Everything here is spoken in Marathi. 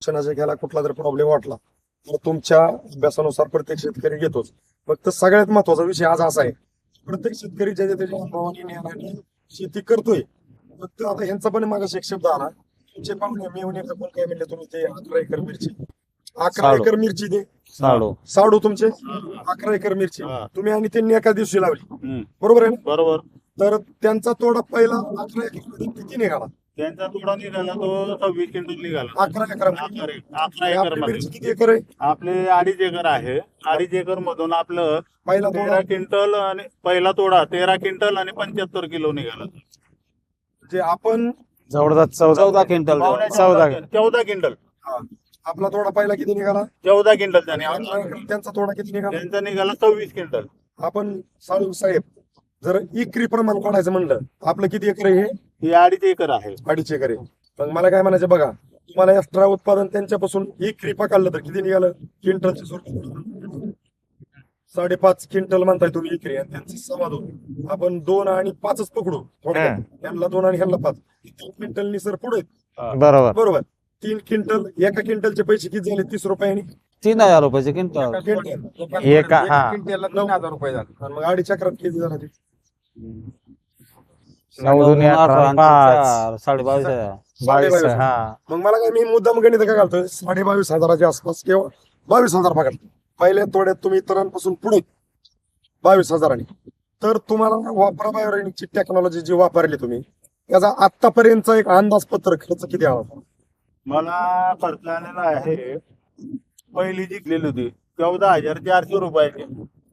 शिक्षणाच्या घ्यायला कुठला जर प्रॉब्लेम वाटला तर तुमच्या अभ्यासानुसार प्रत्येक शेतकरी घेतोच. फक्त सगळ्यात महत्त्वाचा विषय आज असा आहे प्रत्येक शेतकरी ज्याच्या त्याच्या अनुभवाने ज्ञानाने शेती करतोय. फक्त आता ह्यांचा पण मागाशी एक शब्द आला तुमचे पाहुणे मी म्हणे पण काय म्हणले तुम्ही ते अकरा एकर मिरची. अकरा. एकर मिरची दे. साडू. साडू तुमचे? अकरा एकर मिरची. तुम्ही आणि त्यांनी एका दिवशी लावली. बरोबर आहे ना? बरोबर. तर त्यांचा तोडा पहिला अकरा एकरमध्ये किती निघाला? त्यांचा तुडा निघाला तो सव्वीस क्विंटल निघाला. अकरा एकर अकरा एक- अकरा एकर आपली मध्ये. किती एकर आहे? आपले अडीच एकर आहे. अडीच एकर मधून आपलं पहिला तेरा तोडा क्विंटल आणि पहिला तोडा तेरा क्विंटल आणि पंच्याहत्तर किलो निघाला. जे आपण चौदा चौदा चौदा क्विंटल पावणे चौदा चौदा क्विंटल. हा, आपला तोडा पहिला किती निघाला? चौदा क्विंटल त्याने. अकरा एकर. त्यांचा तोडा किती निघाला? त्यांचा निघाला सव्वीस क्विंटल. आपण साळू साहेब जर इकरी प्रमाण काढायचं म्हणलं आपलं किती एकर आहे हे? ही अडीच एकर आहे. अडीच एकर आहे. पण मला काय म्हणायचं बघा तुम्हाला एक्स्ट्रा उत्पादन त्यांच्यापासून इकरी पकडलं तर किती निघालं? क्विंटलचे स्वरूप साडेपाच क्विंटल म्हणताय तुम्ही इकरी आणि त्यांचं सव्वा दोन आपण दोन आणि पाचच पकडू. थोडक्यात. यांना दोन आणि ह्यांना पाच. तीन क्विंटलनी सर पुढे? बरोबर. बरोबर. तीन क्विंटल एका क्विंटलचे पैसे किती झाले? तीस रुपयाने? तीन हजार रुपयाचे क्विंटल. क्विंटल. एका हा. तीन हजार रुपये झाले. आणि मग अडीच चक्रात किती झाला नऊ दोन्ही अठरा आणि पाच साडे बावीस हजार बावीस साडेबावीस. हा. मग मला काय मी मुद्दाम गणित काय घालतोय? साडे बावीस हजाराच्या आसपास किंवा बावीस हजार पकड पहिल्या तोड्यात तुम्ही इतरांपासून पुढे बावीस हजारांनी. तर तुम्हाला वापरा बायोरेनिकची टेक्नॉलॉजी जी वापरली तुम्ही त्याचा आतापर्यंतचा एक अंदाजपत्र खर्च किती आला? मला खर्च आलेला आहे पहिली जिंकलेली होती चौदा हजार चारशे रुपयाची.